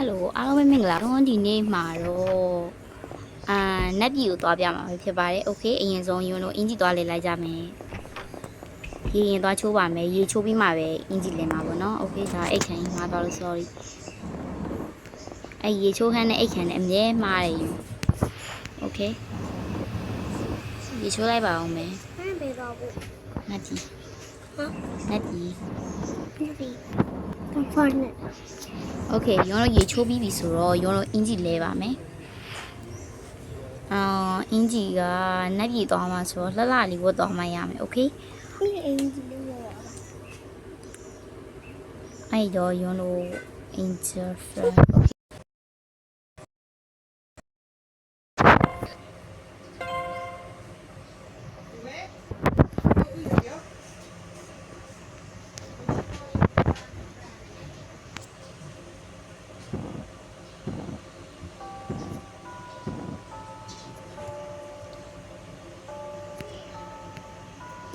Hello အားလုံးပဲမင်္ဂလာပါဒီနေ့မှာတော့အာနက်ပြည်ကိုသွားပြမှာဖြစ်ပါတယ် Okay အရင်ဆုံးယွန်းတို့အင်ဂျီသွားလေလိုက်ကြမယ်ရေရင်သွားချိုးပါမယ်ရေချိုးပြီးမှပဲအင်ဂျီလင်မှာပေါ့နော် Okay ဒါအိတ်ခံကြီးမှာသွားလို့ sorry အဲရေချိုးခန်းနဲ့အိတ်ခံနဲ့အမြဲမှားတယ်ယူ Okay ရေချိုးလိုက်ပါအောင်မယ်မင်းပေးတော့ဘူးနက်ပြည်နက်ပြည်နက်ပြည် ဖာနဲ့ โอเคယွန်းတို့ရေချိုးပြီးပြီဆိုတော့ယွန်းတို့အင်ဂျီလဲပါမယ်အာအင်ဂျီကနက်ပြည်သွားမှာဆိုတော့လှလှလေးဝတ်သွားမှရမယ်โอเค ဒီအင်ဂျီလေးရတာ အဲ့တော့ယွန်းတို့ interfere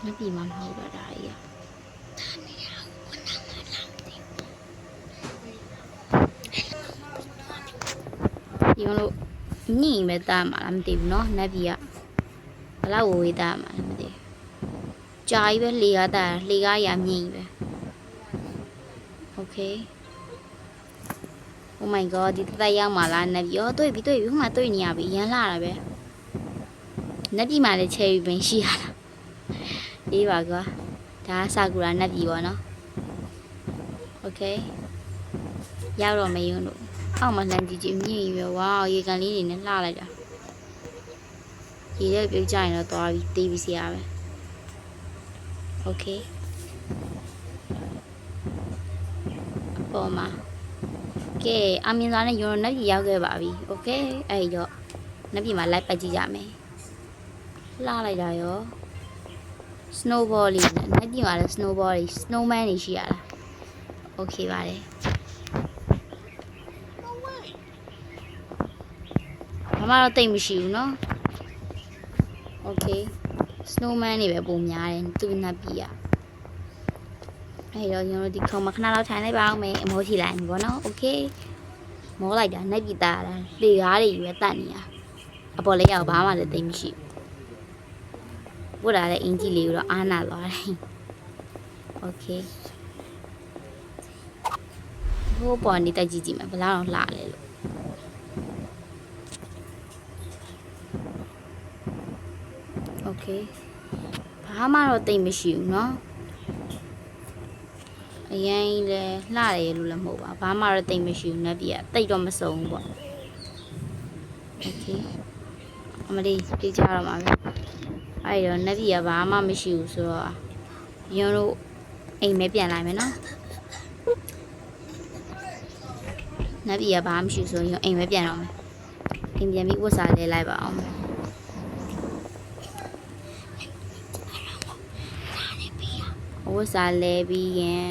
โอเคနက်ပြည်မှာမဟုတ်တော့ဒါကြီးอ่ะ ဒီလိုညင်ပဲတားမှာလားမသိဘူးเนาะနတ်ပြည်ကဘလောက်ဝေးတားမှာလဲမသိဘူးကြာကြီးပဲလေကားတာလေကားရမြင့်ကြီးပဲ Okay Oh my god ဒီတက်ရောက်မှာလားနတ်ပြည်ရောတွေ့ပြီတွေ့ပြီဟိုမှာတွေ့နေရပြီရမ်းလာတာပဲနတ်ပြည်မှာလည်းချယ်ရီပင်ရှိရတာ အေးပါကွာဒါကဆာကူရာနတ်ပြည်ပေါ့နော် Okay ရောက်တော့မယွန်းလို့ အောက်မှာလမ်းကြီးကြီးမြင့်ကြီးပဲဝါရေကန်လေးတွေနဲ့လှလိုက်တာရေတဲ့ပြုတ်ကြရင်တော့သွားပြီးတေးပြီးစီရပဲโอเคအပေါ်မှာကဲအမြင်စားနဲ့ယူရိုနက်ကြီးရောက်ခဲ့ပါပြီโอเคအဲ့တော့နက်ပြည်မှာလိုက်ပတ်ကြည့်ကြမယ်လှလိုက်တာရော snowball လေးနဲ့နက်ပြည်မှာလည်း snowball တွေ snowman တွေရှိရတာโอเคပါတယ် ဘာမှတော့တိတ်မရှိဘူးเนาะโอเค snowman တွေပဲပုံများတယ်သူနတ်ပြည်อ่ะအဲ့တော့ကျွန်တော်တို့ဒီခုံမခဏလောက်ထိုင်လိုက်ပါအောင်မယ်အမိုးထိလိုက်ပြီဗောနော်โอเคမောလိုက်တာနတ်ပြည်သားတာလေကားတွေရွယ်တက်နေတာအပေါ်လေးရောက်ဘာမှလည်းတိတ်မရှိဘူး ဝတ်လာတဲ့အင်ကြီးလေးကိုတော့အားနာသွားတယ်โอเคဟိုးပေါ်နေတက်ကြည့်ကြည့်မယ်ဘယ်လောက်တော့လှလဲလို့ โอเคဘာမှတော့တိတ်မရှိဘူးเนาะအရင်လဲလှတယ်လို့လည်းမဟုတ်ပါဘာမှတော့တိတ်မရှိဘူးနက်ပြတိတ်တော့မစုံဘူးပေါ့โอเคအမလေးပြေးကြတော့မှာပဲ အဲ့တော့နက်ပြည်ကဘာမှမရှိဘူးဆိုတော့ယွန်းတို့အိမ်မဲပြန်လာမယ်နော်နက်ပြည်ကဘာမှမရှိဆိုရင်အိမ်မဲပြန်တော့မယ်အိမ်ပြန်ပြီးဝတ်စားလဲလိုက်ပါအောင်ဝတ်စားလဲပြီးရင်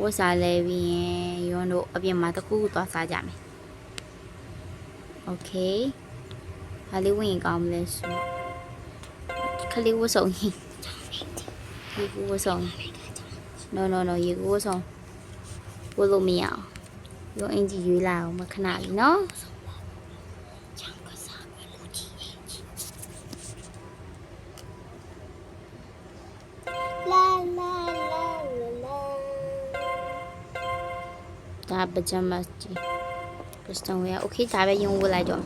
ဝတ်စားလဲပြီးရင်ယွန်းတို့အပြင်မှာတကူသွားစားကြမယ် okay ဘာလေးဝင်ရင်ကောင်းမလဲဆိုခလေးဝတ်ဆောင်ရင်ရေကူဝတ်ဆောင် no no no ရေကူဝတ်ဆောင်ဝတ်လို့မရအောင်ရုံးအင်ကြီးရွေးလာအောင်မခဏလေးနော် လာလာလာလာ ဒါပကြမတ်ကြီးကစတန်ဝဲโอเคဒါပဲယုံဝတ်လိုက်တော့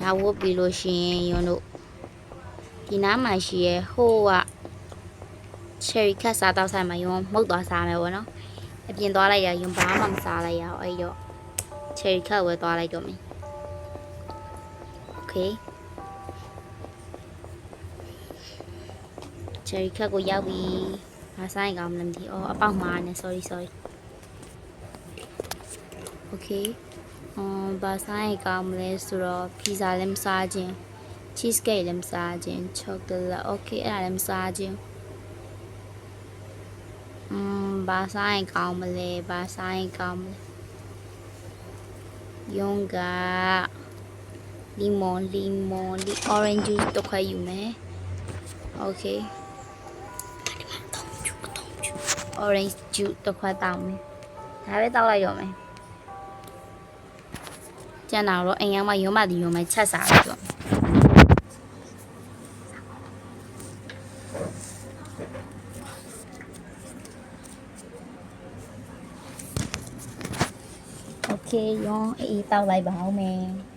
ဒါဝတ်ပြီးလို့ရှိရင်ယွန်းတို့ဒီနားမှာရှိရဲဟိုက cherry ခက်စားတော့ဆိုင်မှာယွန်းမုတ်သွားစားမယ်ပေါ့နော်အပြင်သွားလိုက်ရယွန်းဘာမှမစားလိုက်ရအောင်အဲ့တော့ cherry ခက်ဝယ်သွားလိုက်တော့မယ် okay cherry ခက်ကိုရောက်ပြီမဆိုင်ကောင်းမလားမသိဘူးအော်အပေါက်မှားနေ sorry sorry okay အမ်ဘာဆိုင်ကောင်မလဲဆိုတော့ပီဇာလည်းမစားခြင်း cheese cake လည်းမစားခြင်း chocolate okay အဲ့ဒါလည်းမစားခြင်းအမ်ဘာဆိုင်ကောင်မလဲဘာဆိုင်ကောင်မလဲယုံကလီမွန်လီမွန်လီ orange juice တစ်ခွက်ယူမယ် okay orange juice တစ်ခွက်တောက်မယ်ဒါပဲတောက်လိုက်တော့မယ် ကျန်တာတော့အိမ်ရောက်မှရုံးမဒီရုံးမှချက်စားလိုက်တော့โอเคရုံးအေးတောက်လိုက်ပါအောင်မယ် Oh,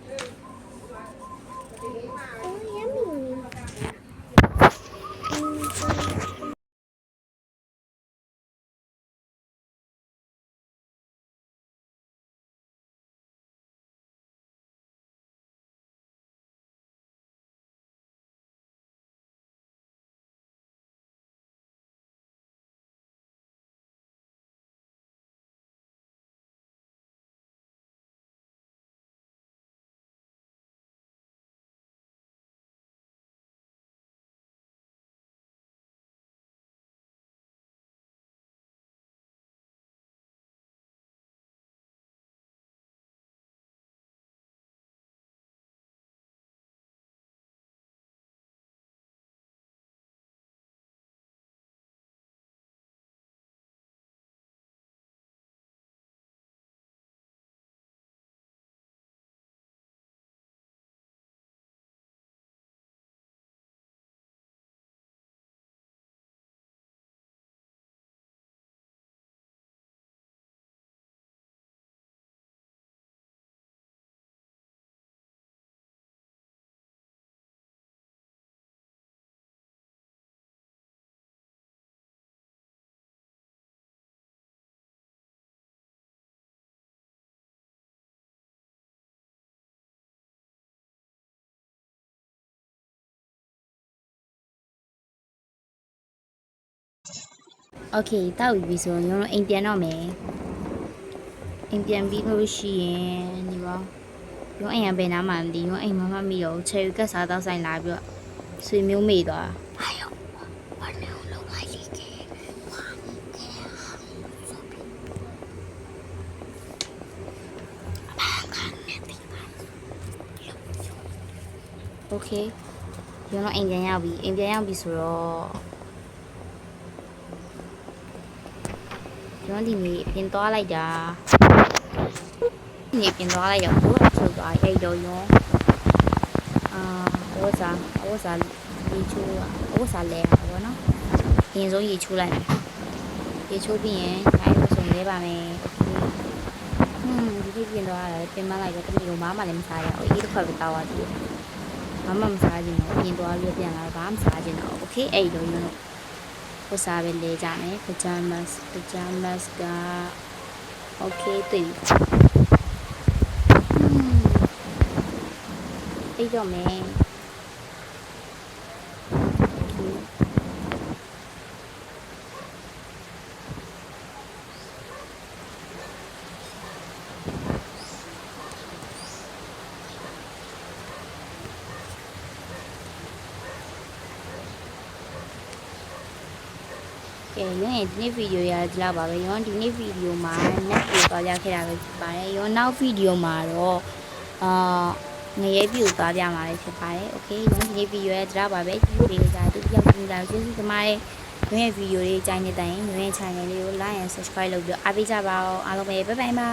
โอเคတောက်ပြီဆိုရင်ရုံးအိမ်ပြန်တော့မယ်အိမ်ပြန်ပြီးလို့ရှိရင်ဒီပါရုံးအိမ်ကဘယ်နားမှမသိရုံးအိမ်မမမိတော့ချယ်ရီကတ်စားတော့ဆိုင်လာပြီးတော့ဆွေမျိုးမေ့သွားတာโอเคရုံးတော့အိမ်ပြန်ရောက်ပြီအိမ်ပြန်ရောက်ပြီဆိုတော့ ကျွန်တော်ဒီနေ့ပြင်သွားလိုက်တာဒီနေ့ပြင်သွားလိုက်တော့ဘူးဆိုသွားအဲ့တော့ရောအာဝတ်စားဝတ်စားရေချိုးဝတ်စားလဲတာပေါ့နော်အရင်ဆုံးရေချိုးလိုက်မယ်ရေချိုးပြီးရင်နိုင်လို့ဆိုရင်လဲပါမယ်โอเคဟွန်းဒီနေ့ပြင်သွားတာပြင်မလိုက်တော့တမီးကမမလည်းမစားရအောင်အေးတစ်ခွက်ပဲတောက်သွားသေးတယ်မမမစားခြင်းတော့ပြင်သွားလို့ပြန်လာတော့ဘာမှမစားခြင်းတော့โอเคအဲ့တော့ရော ကိုစားပဲလဲကြမယ် pajamas pajamas က okay တွေ့ပြီအဲ့တော့မယ် Okay ကဲရုံးရဲ့ဒီနေ့ဗီဒီယိုရဒီလောက်ပါပဲရုံးဒီနေ့ဗီဒီယိုမှာ net ပြေသွားကြခဲ့တာပဲဖြစ်ပါတယ်ရုံးနောက်ဗီဒီယိုမှာတော့အာငရဲပြူသွားပြမှာလည်းဖြစ်ပါတယ်โอเคရုံးဒီနေ့ဗီဒီယိုရဒီလောက်ပါပဲဒီဗီဒီယိုကတူပြောက်ကြည့်ကြကျေးဇူးတင်ပါတယ်ရုံးရဲ့ဗီဒီယိုလေးကြိုင်နေတိုင်းရုံးရဲ့ channel လေးကို like and subscribe လုပ်ပြီးအားပေးကြပါအောင်အားလုံးပဲ bye bye ပါ